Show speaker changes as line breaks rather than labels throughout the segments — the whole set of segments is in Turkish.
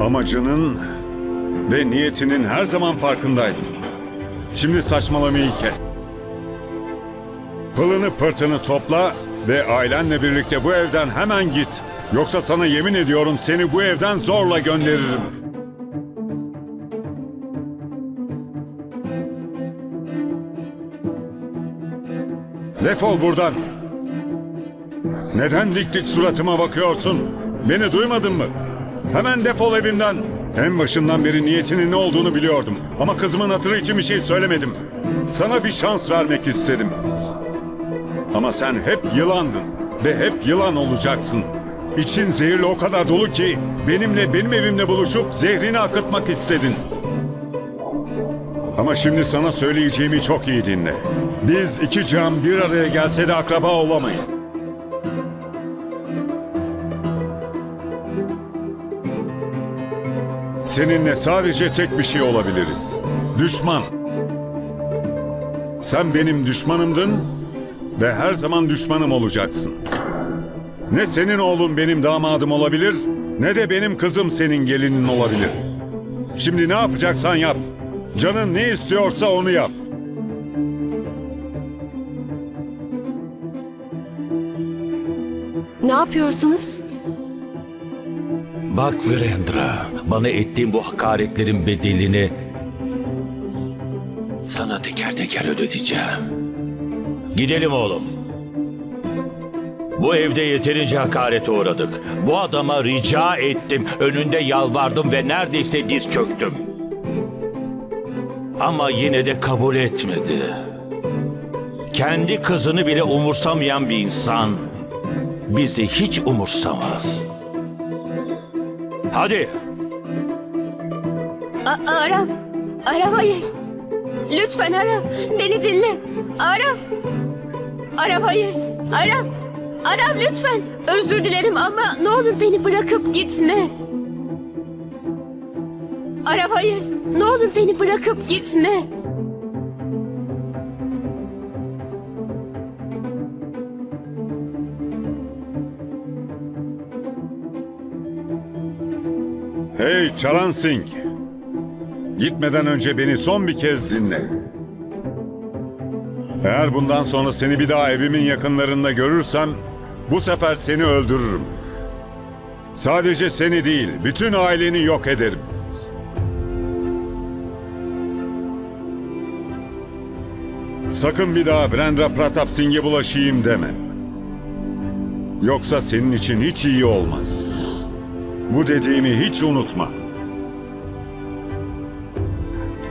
Amacının ve niyetinin her zaman farkındaydım. Şimdi saçmalamayı kes. Pılını pırtını topla ve ailenle birlikte bu evden hemen git. Yoksa sana yemin ediyorum seni bu evden zorla gönderirim. Defol buradan. Neden dik dik suratıma bakıyorsun? Beni duymadın mı? Hemen defol evimden. En başından beri niyetinin ne olduğunu biliyordum. Ama kızımın hatırı için bir şey söylemedim. Sana bir şans vermek istedim. Ama sen hep yılandın ve hep yılan olacaksın. İçin zehirle o kadar dolu ki benimle benim evimde buluşup zehrini akıtmak istedin. Ama şimdi sana söyleyeceğimi çok iyi dinle. Biz iki can bir araya gelse de akraba olamayız. Seninle sadece tek bir şey olabiliriz. Düşman. Sen benim düşmanımdın ve her zaman düşmanım olacaksın. Ne senin oğlun benim damadım olabilir, ne de benim kızım senin gelinin olabilir. Şimdi ne yapacaksan yap. Canın ne istiyorsa onu yap.
Ne yapıyorsunuz?
Bak Virendra, bana ettiğin bu hakaretlerin bedelini sana teker teker ödeteceğim. Gidelim oğlum. Bu evde yeterince hakarete uğradık. Bu adama rica ettim, önünde yalvardım ve neredeyse diz çöktüm. Ama yine de kabul etmedi. Kendi kızını bile umursamayan bir insan bizi hiç umursamaz. Hadi
A- Arav. Arav hayır. Lütfen Arav. Beni dinle. Arav. Arav hayır. Arav. Arav lütfen. Özür dilerim ama ne olur beni bırakıp gitme. Arav hayır. Ne olur beni bırakıp gitme.
Hey Charan Singh. Gitmeden önce beni son bir kez dinle. Eğer bundan sonra seni bir daha evimin yakınlarında görürsem bu sefer seni öldürürüm. Sadece seni değil, bütün aileni yok ederim. Sakın bir daha Brenda Pratap Singh'e bulaşayım deme. Yoksa senin için hiç iyi olmaz. Bu dediğimi hiç unutma.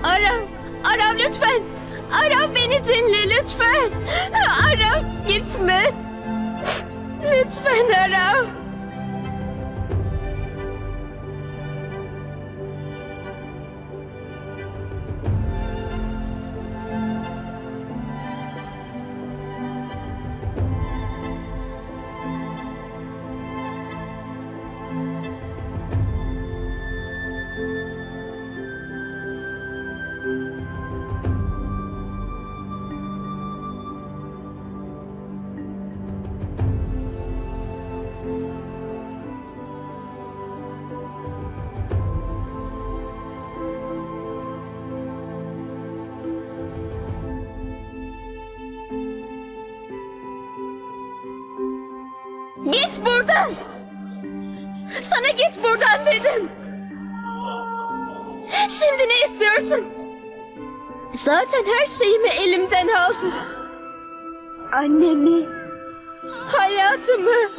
Arav. Arav lütfen. Arav beni dinle lütfen. Arav gitme. Lütfen Arav. Buradan. Sana git buradan dedim. Şimdi ne istiyorsun? Zaten her şeyimi elimden aldın. Annemi, hayatımı,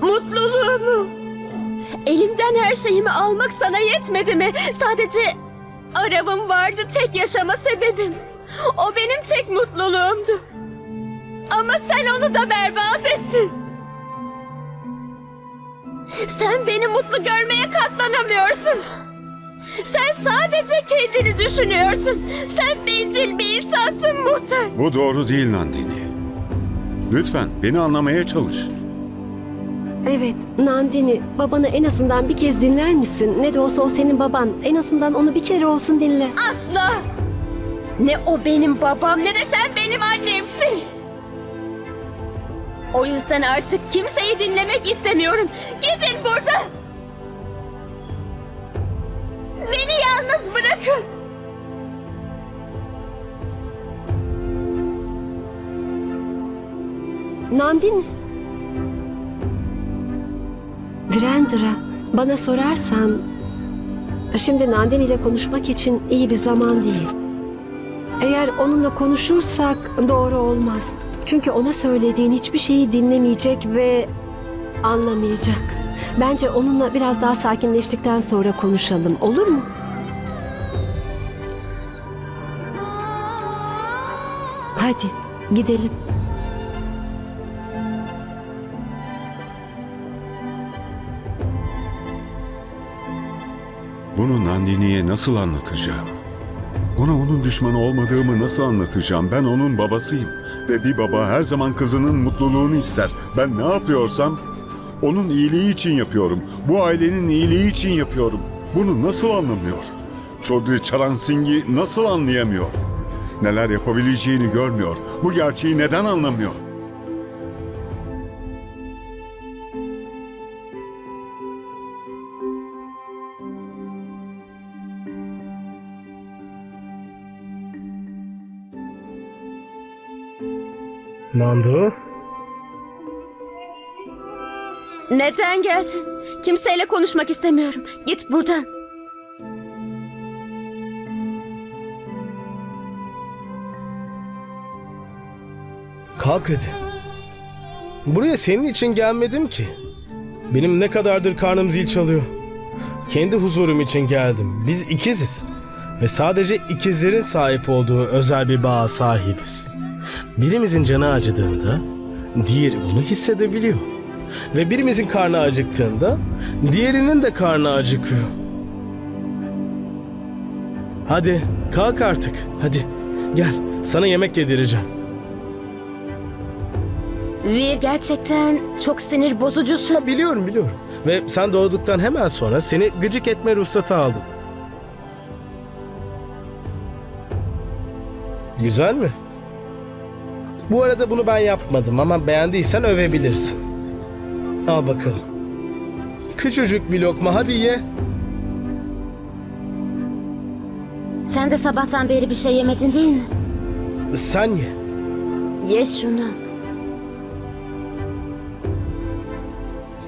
mutluluğumu. Elimden her şeyimi almak sana yetmedi mi? Sadece arabam vardı tek yaşama sebebim. O benim tek mutluluğumdu. Ama sen onu da berbat ettin. Sen beni mutlu görmeye katlanamıyorsun. Sen sadece kendini düşünüyorsun. Sen bencil bir insansın muhtar.
Bu doğru değil Nandini. Lütfen beni anlamaya çalış.
Evet, Nandini, babanı en azından bir kez dinler misin? Ne de olsa o senin baban. En azından onu bir kere olsun dinle.
Asla. Ne o benim babam ne de sen benim annemsin. O yüzden artık kimseyi dinlemek istemiyorum. Gidin buradan. Beni yalnız bırakın.
Nandini. Virendra, bana sorarsan şimdi Nandini ile konuşmak için iyi bir zaman değil. Eğer onunla konuşursak doğru olmaz. Çünkü ona söylediğin hiçbir şeyi dinlemeyecek ve anlamayacak. Bence onunla biraz daha sakinleştikten sonra konuşalım. Olur mu? Hadi gidelim.
Bunu Nandini'ye nasıl anlatacağım? Ona onun düşmanı olmadığımı nasıl anlatacağım? Ben onun babasıyım. Ve bir baba her zaman kızının mutluluğunu ister. Ben ne yapıyorsam onun iyiliği için yapıyorum. Bu ailenin iyiliği için yapıyorum. Bunu nasıl anlamıyor? Chaudhry Charan Singh'i nasıl anlayamıyor? Neler yapabileceğini görmüyor. Bu gerçeği neden anlamıyor?
Nando?
Neden geldin? Kimseyle konuşmak istemiyorum. Git buradan.
Kalk hadi. Buraya senin için gelmedim ki. Benim ne kadardır karnım zil çalıyor. Kendi huzurum için geldim. Biz ikiziz. Ve sadece ikizlerin sahip olduğu özel bir bağa sahibiz. Birimizin canı acıdığında diğeri bunu hissedebiliyor. Ve birimizin karnı acıktığında diğerinin de karnı acıkıyor. Hadi kalk artık. Hadi gel sana yemek yedireceğim.
Vir gerçekten çok sinir bozucusun.
Ha, biliyorum biliyorum. Ve sen doğduktan hemen sonra seni gıcık etme ruhsatı aldım. Güzel mi? Bu arada bunu ben yapmadım ama beğendiysen övebilirsin. Al bakalım. Küçücük bir lokma hadi ye.
Sen de sabahtan beri bir şey yemedin değil mi?
Sen ye.
Ye şunu.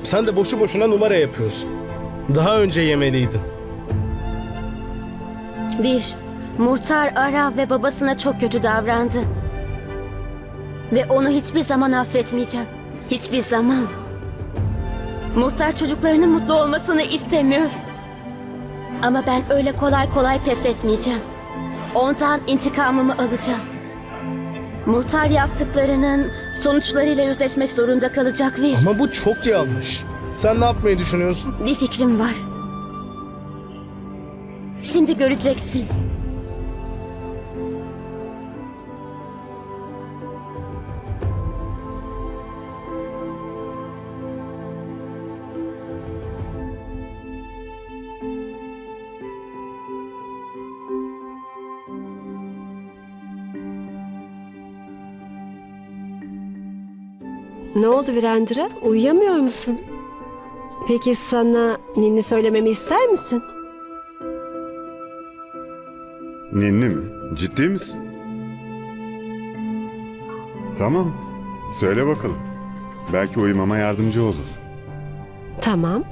Sen de boşu boşuna numara yapıyorsun. Daha önce yemeliydin.
Bir, muhtar Ara ve babasına çok kötü davrandı. Ve onu hiçbir zaman affetmeyeceğim. Hiçbir zaman. Muhtar çocuklarının mutlu olmasını istemiyor. Ama ben öyle kolay kolay pes etmeyeceğim. Ondan intikamımı alacağım. Muhtar yaptıklarının sonuçlarıyla yüzleşmek zorunda kalacak bir.
Ama bu çok yanlış. Sen ne yapmayı düşünüyorsun?
Bir fikrim var. Şimdi göreceksin.
Ne oldu Virendra? Uyuyamıyor musun? Peki sana ninni söylememi ister misin?
Ninni mi? Ciddi misin? Tamam. Söyle bakalım. Belki uyumama yardımcı olur.
Tamam.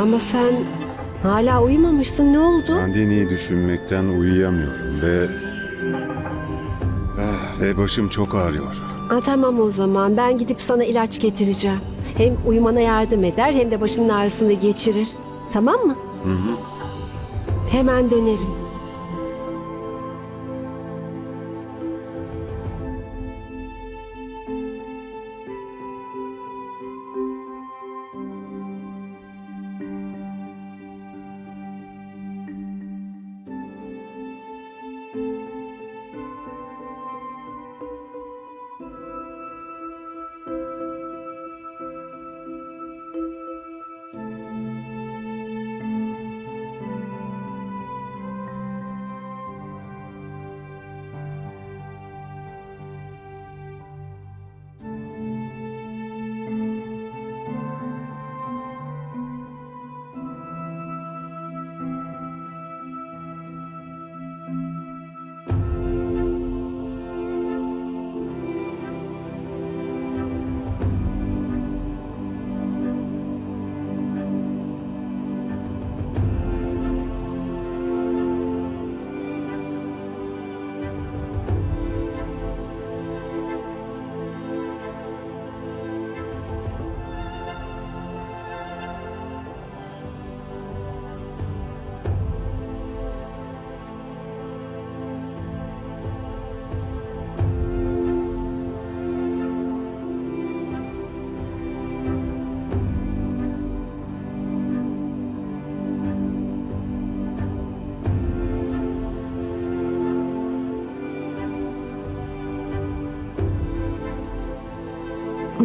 Ama sen hala uyumamışsın. Ne oldu?
Nandini'yi düşünmekten uyuyamıyorum ve... Ve başım çok ağrıyor.
Aa, tamam o zaman. Ben gidip sana ilaç getireceğim. Hem uyumana yardım eder hem de başının ağrısını geçirir. Tamam mı? Hı hı. Hemen dönerim.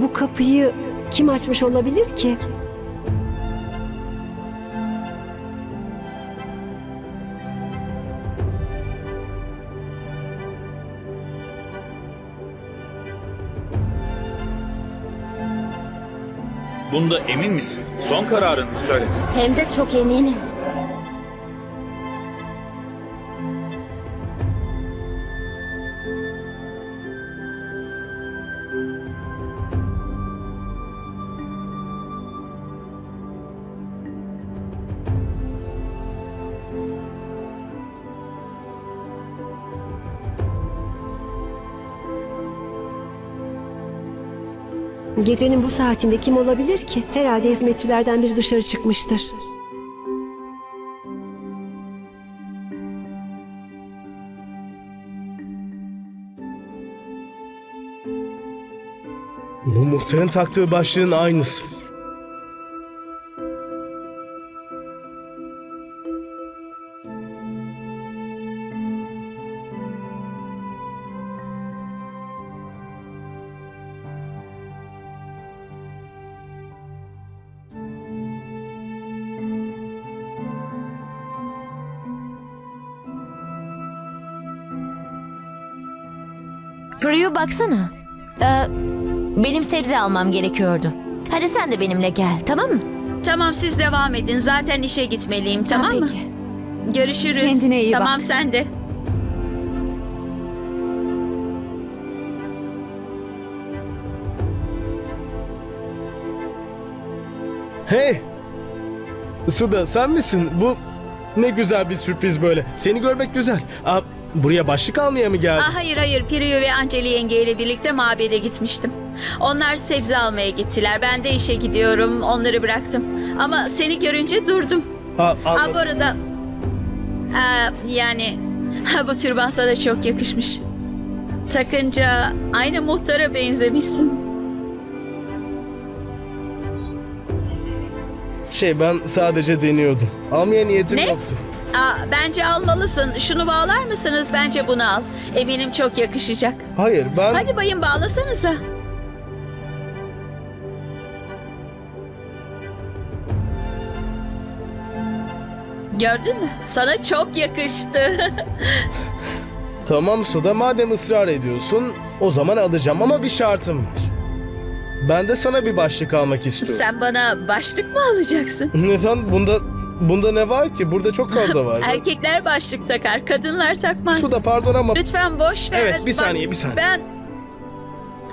Bu kapıyı kim açmış olabilir ki?
Bunda emin misin? Son kararını söyle.
Hem de çok eminim.
Gecenin bu saatinde kim olabilir ki? Herhalde hizmetçilerden biri dışarı çıkmıştır.
Bu muhtarın taktığı başlığın aynısı.
Baksana. Ee, benim sebze almam gerekiyordu. Hadi sen de benimle gel tamam mı?
Tamam siz devam edin. Zaten işe gitmeliyim tamam mı?
peki.
Görüşürüz.
Kendine iyi bak.
Tamam sen de.
Hey! Suda sen misin? Bu ne güzel bir sürpriz böyle. Seni görmek güzel. Aa, buraya başlık almaya mı geldin?
Aa, hayır hayır Priyu ve Anceli yengeyle birlikte mabede gitmiştim. Onlar sebze almaya gittiler. Ben de işe gidiyorum. Onları bıraktım. Ama seni görünce durdum.
Aa,
Aa,
anladım.
bu arada... Aa, yani... Ha, bu türban sana çok yakışmış. Takınca aynı muhtara benzemişsin.
Şey ben sadece deniyordum. Almaya niyetim
Ne?
yoktu.
Aa, bence almalısın. Şunu bağlar mısınız? Bence bunu al. Eminim çok yakışacak.
Hayır ben...
Hadi bayım bağlasanıza. Gördün mü? Sana çok yakıştı.
Tamam Suda madem ısrar ediyorsun o zaman alacağım ama bir şartım var. Ben de sana bir başlık almak istiyorum.
Sen bana başlık mı alacaksın?
Neden? Bunda bunda ne var ki? Burada çok fazla var.
Erkekler başlık takar, kadınlar takmaz.
Suda pardon ama
Lütfen boş ver.
Evet, bir saniye, bir saniye.
Ben...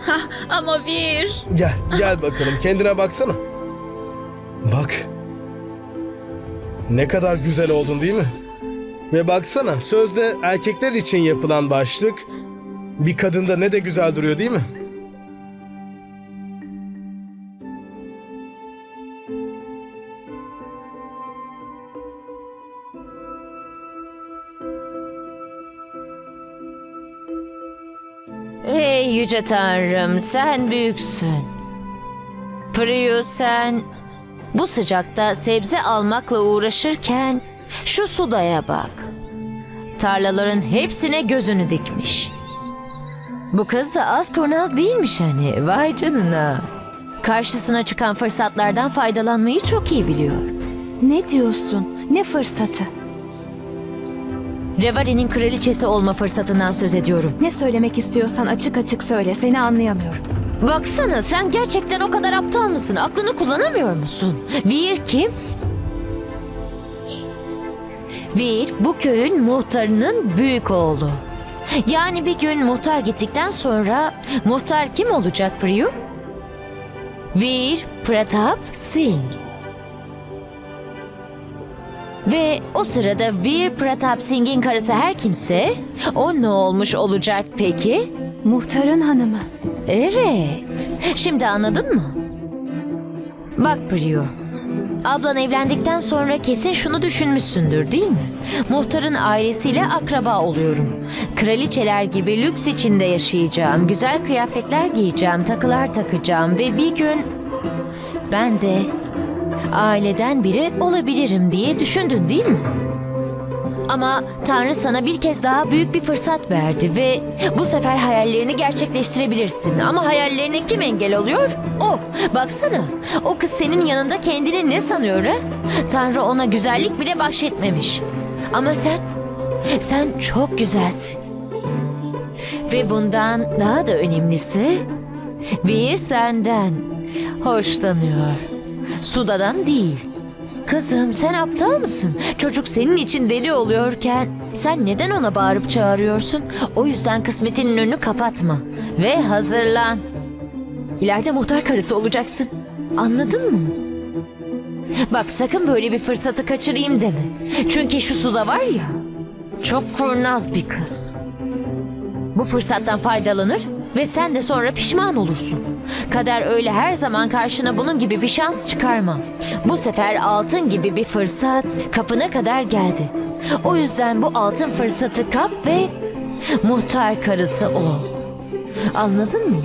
Ha, ama bir...
gel gel bakalım kendine baksana. Bak. Ne kadar güzel oldun değil mi? Ve baksana sözde erkekler için yapılan başlık bir kadında ne de güzel duruyor değil mi?
Hey yüce tanrım sen büyüksün. Priyu sen bu sıcakta sebze almakla uğraşırken şu sudaya bak. Tarlaların hepsine gözünü dikmiş. Bu kız da az kurnaz değilmiş hani. Vay canına. Karşısına çıkan fırsatlardan faydalanmayı çok iyi biliyor.
Ne diyorsun? Ne fırsatı?
Revari'nin kraliçesi olma fırsatından söz ediyorum.
Ne söylemek istiyorsan açık açık söyle. Seni anlayamıyorum.
Baksana sen gerçekten o kadar aptal mısın? Aklını kullanamıyor musun? Vir kim? Vir bu köyün muhtarının büyük oğlu. Yani bir gün muhtar gittikten sonra muhtar kim olacak Priyu? Vir Pratap Singh. Ve o sırada Vir Pratap Singh'in karısı her kimse o ne olmuş olacak peki?
Muhtarın hanımı.
Evet. Şimdi anladın mı? Bak Priyo. Ablan evlendikten sonra kesin şunu düşünmüşsündür değil mi? Muhtarın ailesiyle akraba oluyorum. Kraliçeler gibi lüks içinde yaşayacağım. Güzel kıyafetler giyeceğim, takılar takacağım ve bir gün ben de aileden biri olabilirim diye düşündün değil mi? Ama Tanrı sana bir kez daha büyük bir fırsat verdi ve bu sefer hayallerini gerçekleştirebilirsin. Ama hayallerine kim engel oluyor? O. Baksana. O kız senin yanında kendini ne sanıyor ha? Tanrı ona güzellik bile bahşetmemiş. Ama sen, sen çok güzelsin. Ve bundan daha da önemlisi, bir senden hoşlanıyor. Sudadan değil. Kızım sen aptal mısın? Çocuk senin için deli oluyorken sen neden ona bağırıp çağırıyorsun? O yüzden kısmetinin önünü kapatma. Ve hazırlan. İleride muhtar karısı olacaksın. Anladın mı? Bak sakın böyle bir fırsatı kaçırayım deme. Çünkü şu suda var ya, çok kurnaz bir kız. Bu fırsattan faydalanır ve sen de sonra pişman olursun. Kader öyle her zaman karşına bunun gibi bir şans çıkarmaz. Bu sefer altın gibi bir fırsat kapına kadar geldi. O yüzden bu altın fırsatı kap ve muhtar karısı ol. Anladın mı?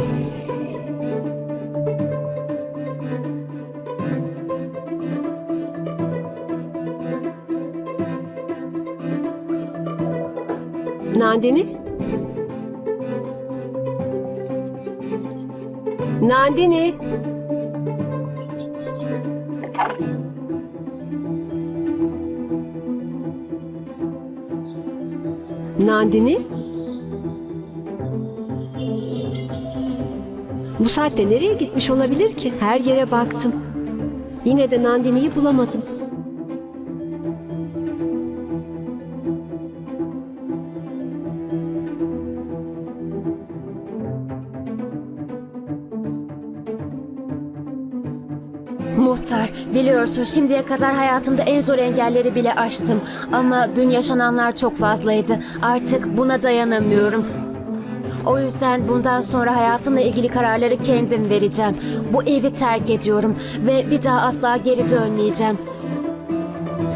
Nandini? Nandini? Nandini? Bu saatte nereye gitmiş olabilir ki? Her yere baktım. Yine de Nandini'yi bulamadım.
Muhtar, biliyorsun şimdiye kadar hayatımda en zor engelleri bile aştım. Ama dün yaşananlar çok fazlaydı. Artık buna dayanamıyorum. O yüzden bundan sonra hayatımla ilgili kararları kendim vereceğim. Bu evi terk ediyorum ve bir daha asla geri dönmeyeceğim.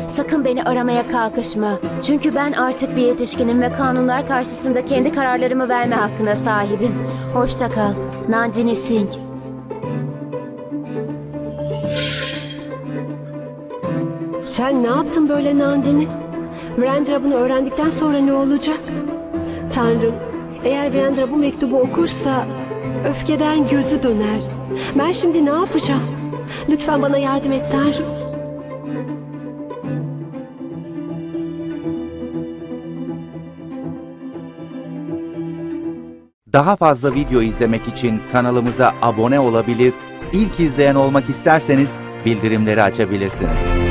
Sakın beni aramaya kalkışma. Çünkü ben artık bir yetişkinim ve kanunlar karşısında kendi kararlarımı verme hakkına sahibim. Hoşça kal. Nandini Singh.
Sen ne yaptın böyle Nandini? Virendra bunu öğrendikten sonra ne olacak? Tanrım, eğer Virendra bu mektubu okursa öfkeden gözü döner. Ben şimdi ne yapacağım? Lütfen bana yardım et Tanrım.
Daha fazla video izlemek için kanalımıza abone olabilir, ilk izleyen olmak isterseniz bildirimleri açabilirsiniz.